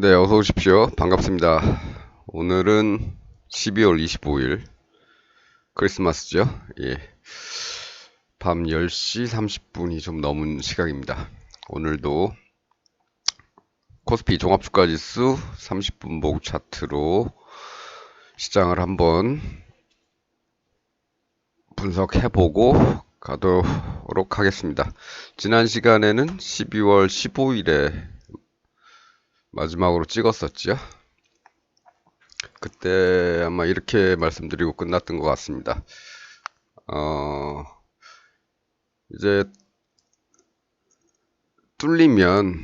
네, 어서 오십시오. 반갑습니다. 오늘은 12월 25일 크리스마스죠. 예. 밤 10시 30분이 좀 넘은 시각입니다. 오늘도 코스피 종합주가지수 30분 보고 차트로 시장을 한번 분석해보고 가도록 하겠습니다. 지난 시간에는 12월 15일에 마지막으로 찍었었죠. 그때 아마 이렇게 말씀드리고 끝났던 것 같습니다. 어, 이제 뚫리면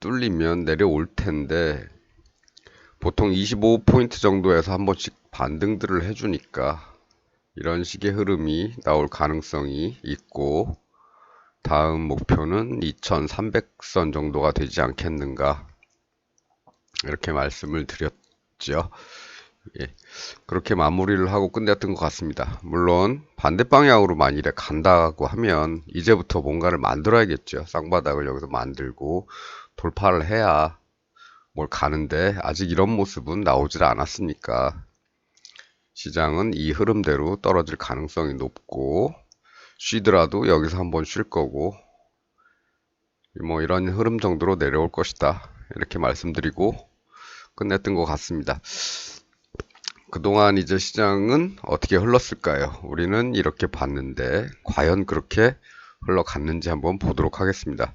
뚫리면 내려올 텐데 보통 25포인트 정도에서 한 번씩 반등들을 해주니까 이런 식의 흐름이 나올 가능성이 있고 다음 목표는 2300선 정도가 되지 않겠는가 이렇게 말씀을 드렸죠. 예, 그렇게 마무리를 하고 끝냈던 것 같습니다. 물론 반대 방향으로 만일에 간다고 하면 이제부터 뭔가를 만들어야겠죠. 쌍바닥을 여기서 만들고 돌파를 해야 뭘 가는데 아직 이런 모습은 나오질 않았으니까 시장은 이 흐름대로 떨어질 가능성이 높고 쉬더라도 여기서 한번 쉴 거고 뭐 이런 흐름 정도로 내려올 것이다 이렇게 말씀드리고 끝냈던 것 같습니다. 그동안 이제 시장은 어떻게 흘렀을까요? 우리는 이렇게 봤는데 과연 그렇게 흘러갔는지 한번 보도록 하겠습니다.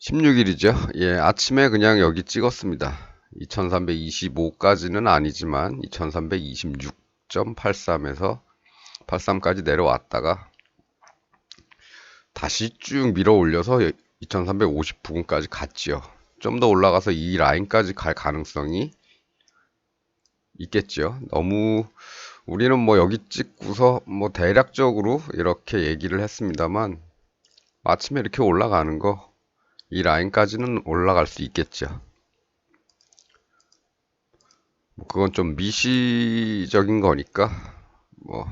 16일이죠. 예, 아침에 그냥 여기 찍었습니다. 2325까지는 아니지만 2326.83에서 83까지 내려왔다가 다시 쭉 밀어 올려서 2350부근까지 갔지요. 좀 더 올라가서 이 라인까지 갈 가능성이 있겠죠. 너무 우리는 뭐 여기 찍고서 뭐 대략적으로 이렇게 얘기를 했습니다만 아침에 이렇게 올라가는 거 이 라인까지는 올라갈 수 있겠죠. 뭐 그건 좀 미시적인 거니까 뭐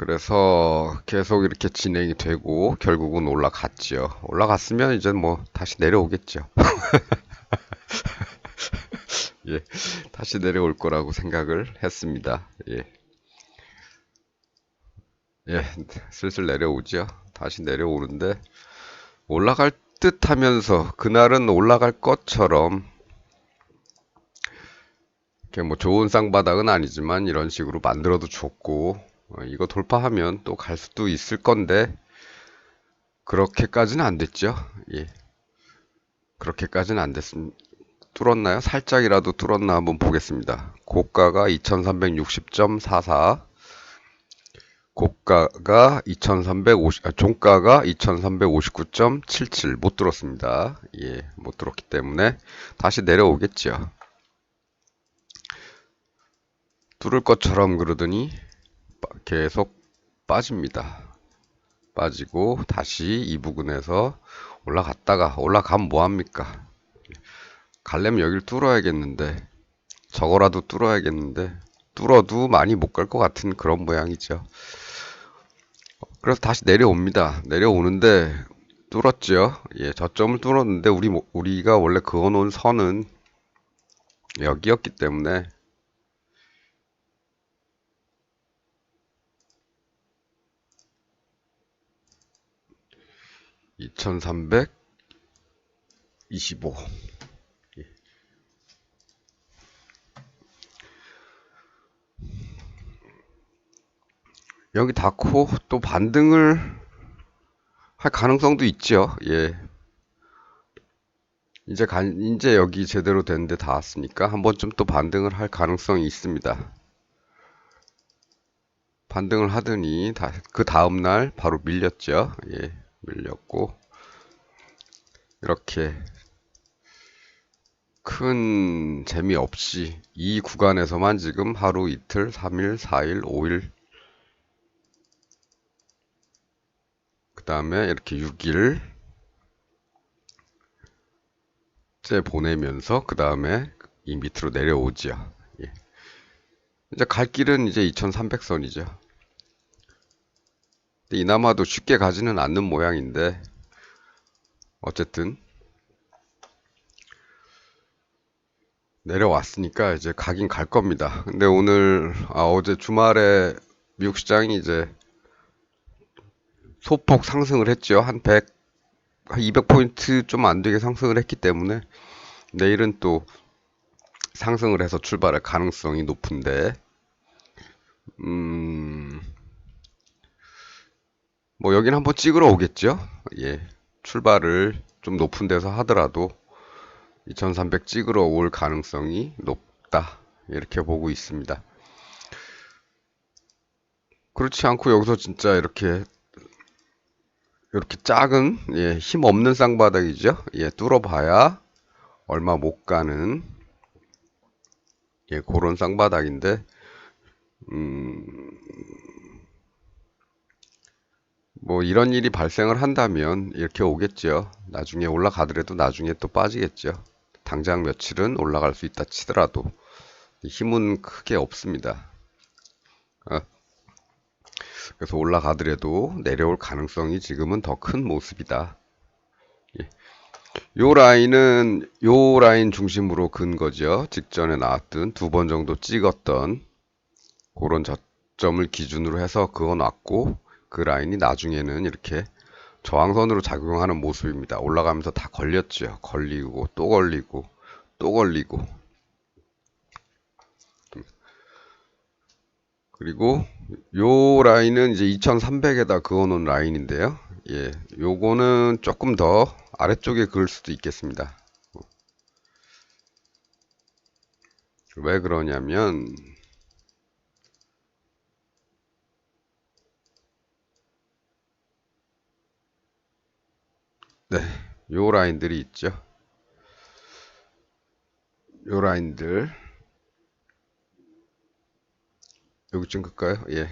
그래서 계속 이렇게 진행이 되고 결국은 올라갔지요. 올라갔으면 이제 뭐 다시 내려오겠죠. 예, 다시 내려올 거라고 생각을 했습니다. 예. 예, 슬슬 내려오죠. 다시 내려오는데 올라갈 듯 하면서 그날은 올라갈 것처럼 이렇게 뭐 좋은 쌍바닥은 아니지만 이런 식으로 만들어도 좋고 어, 이거 돌파하면 또 갈 수도 있을 건데 그렇게까지는 안 됐죠. 예. 그렇게까지는 안 됐습니다. 뚫었나요? 살짝이라도 뚫었나 한번 보겠습니다. 고가가 2360.44 고가가 2350, 아, 종가가 2359.77 못 들었습니다. 예, 못 들었기 때문에 다시 내려오겠죠. 뚫을 것처럼 그러더니 계속 빠집니다. 빠지고 다시 이 부근에서 올라갔다가 올라가면 뭐합니까? 갈려면 여길 뚫어야겠는데 저거라도 뚫어야겠는데 뚫어도 많이 못 갈 것 같은 그런 모양이죠. 그래서 다시 내려옵니다. 내려오는데 뚫었죠. 예, 저점을 뚫었는데 우리 우리가 원래 그어놓은 선은 여기였기 때문에 2325 예. 여기 닿고 또 반등을 할 가능성도 있죠. 예. 이제 간, 이제 여기 제대로 된데 닿았으니까 한 번쯤 또 반등을 할 가능성이 있습니다. 반등을 하더니 다, 그 다음날 바로 밀렸죠. 예. 밀렸고 이렇게 큰 재미 없이 이 구간에서만 지금 하루 이틀, 3일, 4일, 5일 그 다음에 이렇게 6일 째 보내면서 그 다음에 이 밑으로 내려오지요. 예. 이제 갈 길은 이제 2300선이죠. 이나마도 쉽게 가지는 않는 모양인데 어쨌든 내려왔으니까 이제 가긴 갈 겁니다. 근데 오늘 아, 어제 주말에 미국 시장이 이제 소폭 상승을 했죠. 한 100, 한 200포인트 좀 안 되게 상승을 했기 때문에 내일은 또 상승을 해서 출발할 가능성이 높은데, 음, 뭐 여긴 한번 찍으러 오겠죠? 예. 출발을 좀 높은 데서 하더라도 2300 찍으러 올 가능성이 높다. 이렇게 보고 있습니다. 그렇지 않고 여기서 진짜 이렇게 이렇게 작은 예, 힘 없는 쌍바닥이죠. 예, 뚫어봐야 얼마 못 가는 예, 그런 쌍바닥인데 음, 뭐 이런 일이 발생을 한다면 이렇게 오겠죠. 나중에 올라가더라도 나중에 또 빠지겠죠. 당장 며칠은 올라갈 수 있다 치더라도 힘은 크게 없습니다. 어, 그래서 올라가더라도 내려올 가능성이 지금은 더 큰 모습이다. 예. 요 라인은 요 라인 중심으로 근 거죠. 직전에 나왔던 두 번 정도 찍었던 그런 저점을 기준으로 해서 그어 놨고 그 라인이 나중에는 이렇게 저항선으로 작용하는 모습입니다. 올라가면서 다 걸렸죠. 걸리고 또 걸리고 또 걸리고 그리고 요 라인은 이제 2300에다 그어놓은 라인인데요. 예, 요거는 조금 더 아래쪽에 그을 수도 있겠습니다. 왜 그러냐면 네, 요 라인들이 있죠. 요 라인들 여기쯤 끌까요? 예.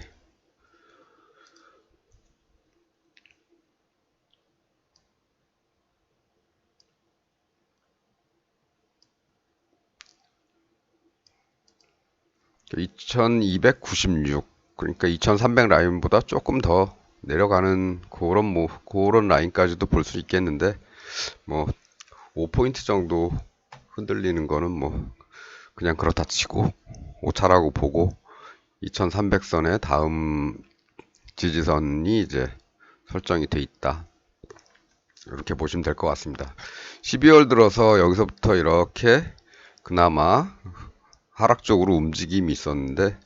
(2296) 그러니까 (2300) 라인보다 조금 더 내려가는 그런 뭐 그런 라인까지도 볼 수 있겠는데 뭐 5포인트 정도 흔들리는 거는 뭐 그냥 그렇다 치고 오차라고 보고 2300선의 다음 지지선이 이제 설정이 돼 있다. 이렇게 보시면 될 것 같습니다. 12월 들어서 여기서부터 이렇게 그나마 하락적으로 움직임이 있었는데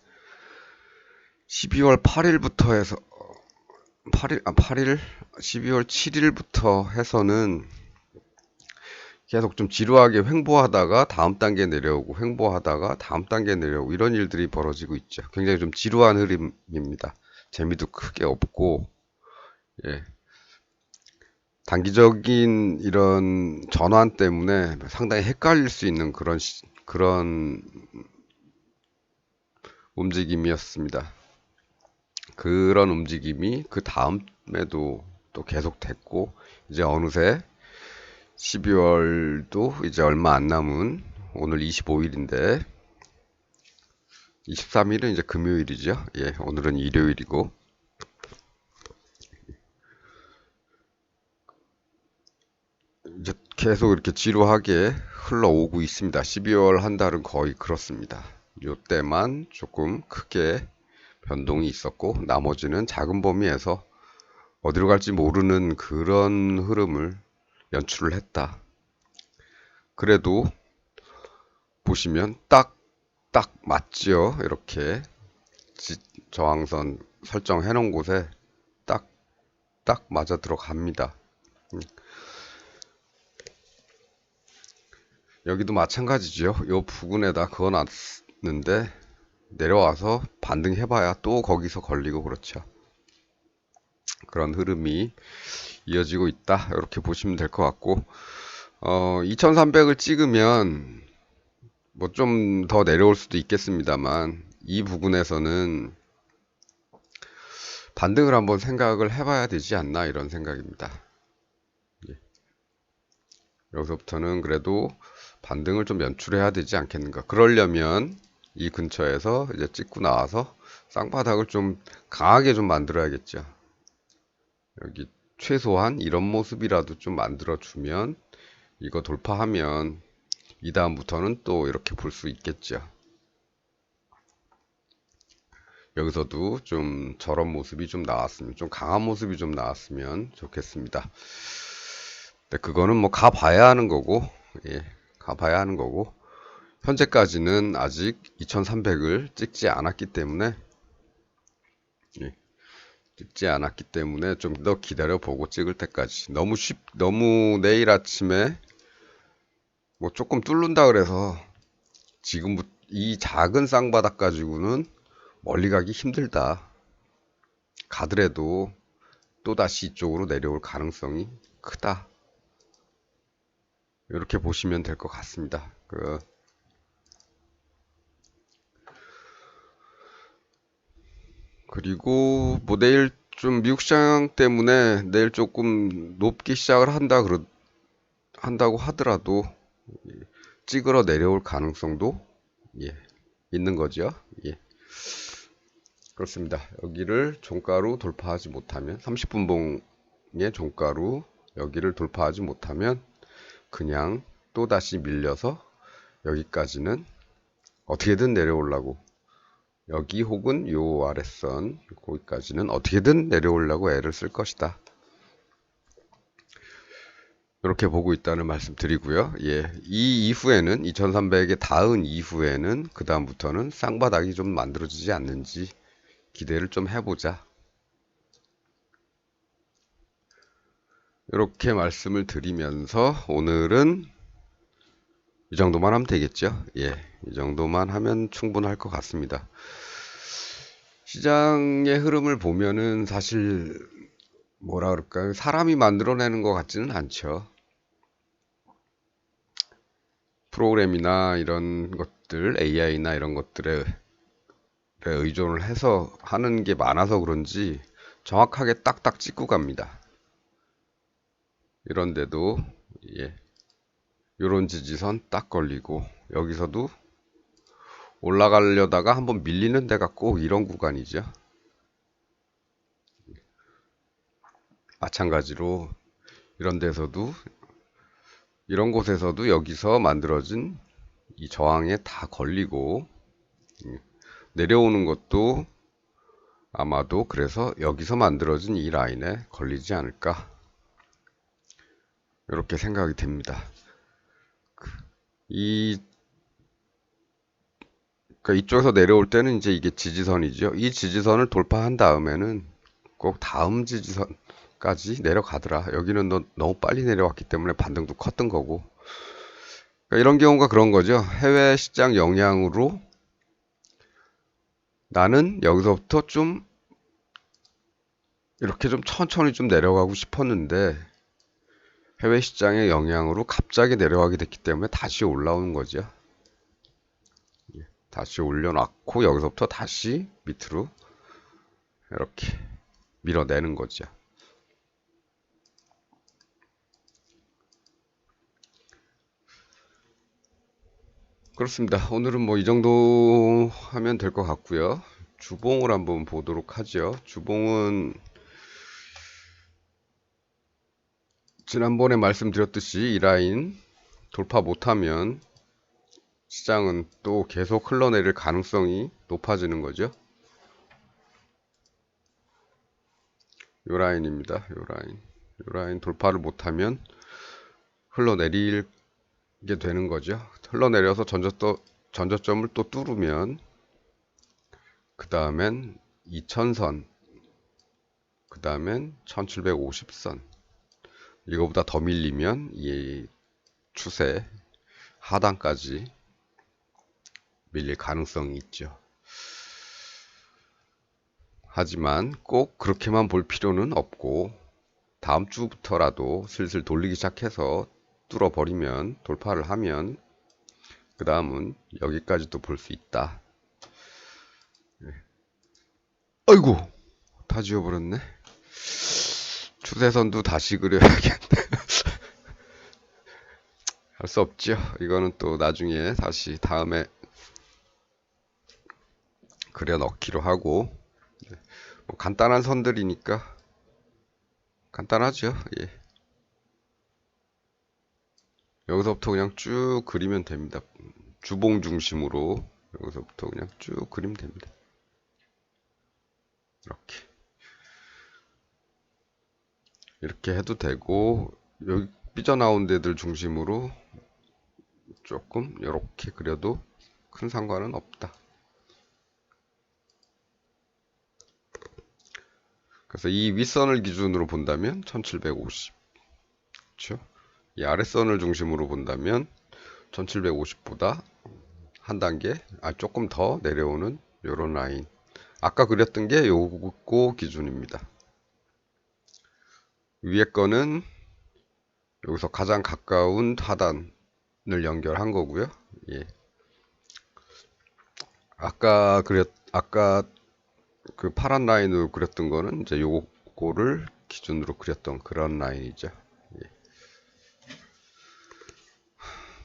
12월 8일부터 해서 8일 아 8일 12월 7일부터 해서는 계속 좀 지루하게 횡보하다가 다음 단계 내려오고 횡보하다가 다음 단계 내려오고 이런 일들이 벌어지고 있죠. 굉장히 좀 지루한 흐름입니다. 재미도 크게 없고 예. 단기적인 이런 전환 때문에 상당히 헷갈릴 수 있는 그런 시, 그런 움직임이었습니다. 그런 움직임이 그 다음에도 또 계속 됐고 이제 어느새 12월도 이제 얼마 안 남은 오늘 25일인데 23일은 이제 금요일이죠. 예, 오늘은 일요일이고 이제 계속 이렇게 지루하게 흘러오고 있습니다. 12월 한 달은 거의 그렇습니다. 요때만 조금 크게 변동이 있었고 나머지는 작은 범위에서 어디로 갈지 모르는 그런 흐름을 연출을 했다. 그래도 보시면 딱, 딱 맞지요. 이렇게 저항선 설정해 놓은 곳에 딱, 딱 맞아 들어갑니다. 음. 여기도 마찬가지죠. 요 부근에다 그어 놨는데 내려와서 반등해봐야 또 거기서 걸리고 그렇죠. 그런 흐름이 이어지고 있다. 이렇게 보시면 될 것 같고, 어, 2300을 찍으면 뭐 좀 더 내려올 수도 있겠습니다만, 이 부분에서는 반등을 한번 생각을 해봐야 되지 않나 이런 생각입니다. 예. 여기서부터는 그래도 반등을 좀 연출해야 되지 않겠는가. 그러려면 이 근처에서 이제 찍고 나와서 쌍바닥을 좀 강하게 좀 만들어야겠죠. 여기 최소한 이런 모습이라도 좀 만들어주면 이거 돌파하면 이 다음부터는 또 이렇게 볼 수 있겠죠. 여기서도 좀 저런 모습이 좀 나왔으면 좀 강한 모습이 좀 나왔으면 좋겠습니다. 그거는 뭐 가봐야 하는 거고 예, 가봐야 하는 거고 현재까지는 아직 2300을 찍지 않았기 때문에 예, 찍지 않았기 때문에 좀 더 기다려 보고 찍을 때까지 너무 쉽 너무 내일 아침에 뭐 조금 뚫는다 그래서 지금부터 이 작은 쌍바닥 가지고는 멀리 가기 힘들다. 가더라도 또다시 이쪽으로 내려올 가능성이 크다. 이렇게 보시면 될 것 같습니다. 그 그리고 뭐 내일 좀 미국 시장 때문에 내일 조금 높게 시작을 한다 그러 한다고 하더라도 찌그러 내려올 가능성도 예, 있는 거죠. 예. 그렇습니다. 여기를 종가로 돌파하지 못하면 30분봉의 종가로 여기를 돌파하지 못하면 그냥 또다시 밀려서 여기까지는 어떻게든 내려오려고 여기 혹은 요 아랫선 거기까지는 어떻게든 내려오려고 애를 쓸 것이다. 이렇게 보고 있다는 말씀 드리고요. 예, 이 이후에는 2300에 닿은 이후에는 그 다음부터는 쌍바닥이 좀 만들어지지 않는지 기대를 좀 해보자. 이렇게 말씀을 드리면서 오늘은 이 정도만 하면 되겠죠. 예, 이 정도만 하면 충분할 것 같습니다. 시장의 흐름을 보면은 사실 뭐라 그럴까요? 사람이 만들어내는 것 같지는 않죠. 프로그램이나 이런 것들, AI나 이런 것들에 의존을 해서 하는 게 많아서 그런지 정확하게 딱딱 찍고 갑니다. 이런데도 예, 요런 지지선 딱 걸리고 여기서도 올라가려다가 한번 밀리는 데가 꼭 이런 구간이죠. 마찬가지로 이런 데서도 이런 곳에서도 여기서 만들어진 이 저항에 다 걸리고 내려오는 것도 아마도 그래서 여기서 만들어진 이 라인에 걸리지 않을까 이렇게 생각이 됩니다. 이 그러니까 이쪽에서 내려올 때는 이제 이게 지지선이죠. 이 지지선을 돌파한 다음에는 꼭 다음 지지선까지 내려가더라. 여기는 너, 너무 빨리 내려왔기 때문에 반등도 컸던 거고. 그러니까 이런 경우가 그런 거죠. 해외 시장 영향으로 나는 여기서부터 좀 이렇게 좀 천천히 좀 내려가고 싶었는데 해외 시장의 영향으로 갑자기 내려가게 됐기 때문에 다시 올라오는 거죠. 예, 다시 올려놨고 여기서부터 다시 밑으로 이렇게 밀어내는 거죠. 그렇습니다. 오늘은 뭐 이 정도 하면 될 것 같고요. 주봉을 한번 보도록 하죠. 주봉은 지난번에 말씀드렸듯이 이 라인 돌파 못하면 시장은 또 계속 흘러내릴 가능성이 높아지는 거죠. 요 라인입니다. 요 라인. 요 라인 돌파를 못하면 흘러내리게 되는 거죠. 흘러내려서 전저점, 전저점을 또 뚫으면 그 다음엔 2000선 그 다음엔 1750선 이거보다 더 밀리면 이 추세 하단까지 밀릴 가능성이 있죠. 하지만 꼭 그렇게만 볼 필요는 없고 다음 주부터라도 슬슬 돌리기 시작해서 뚫어버리면 돌파를 하면 그 다음은 여기까지도 볼 수 있다. 네. 아이고 다 지워버렸네. 추세선도 다시 그려야겠네. 할 수 없죠. 이거는 또 나중에 다시 다음에 그려 넣기로 하고 네. 뭐 간단한 선들이니까 간단하죠. 예. 여기서부터 그냥 쭉 그리면 됩니다. 주봉 중심으로 여기서부터 그냥 쭉 그리면 됩니다. 이렇게. 이렇게 해도 되고, 여기 삐져나온 데들 중심으로 조금 이렇게 그려도 큰 상관은 없다. 그래서 이 윗선을 기준으로 본다면 1750. 그렇죠? 이 아랫선을 중심으로 본다면 1750보다 한 단계, 아, 조금 더 내려오는 요런 라인. 아까 그렸던 게 요거 기준입니다. 위에 거는 여기서 가장 가까운 하단을 연결한 거고요. 예. 아까 그렸, 아까 그 파란 라인으로 그렸던 거는 이제 요거를 기준으로 그렸던 그런 라인이죠. 예.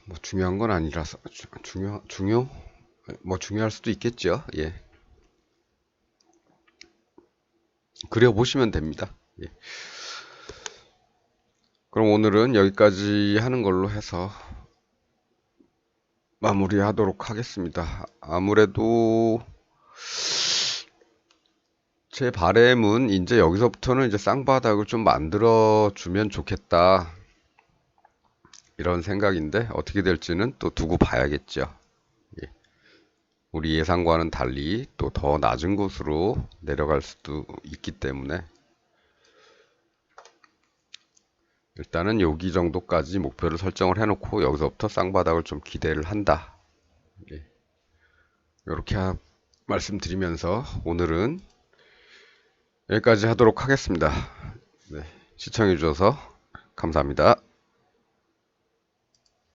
뭐 중요한 건 아니라서 주- 중요 중요 뭐 중요할 수도 있겠죠. 예. 그려 보시면 됩니다. 예. 그럼 오늘은 여기까지 하는 걸로 해서 마무리하도록 하겠습니다. 아무래도 제 바램은 이제 여기서부터는 이제 쌍바닥을 좀 만들어 주면 좋겠다. 이런 생각인데 어떻게 될지는 또 두고 봐야겠죠. 예. 우리 예상과는 달리 또 더 낮은 곳으로 내려갈 수도 있기 때문에 일단은 여기 정도까지 목표를 설정을 해놓고 여기서부터 쌍바닥을 좀 기대를 한다. 예. 이렇게 하- 말씀드리면서 오늘은 여기까지 하도록 하겠습니다. 네. 시청해 주셔서 감사합니다.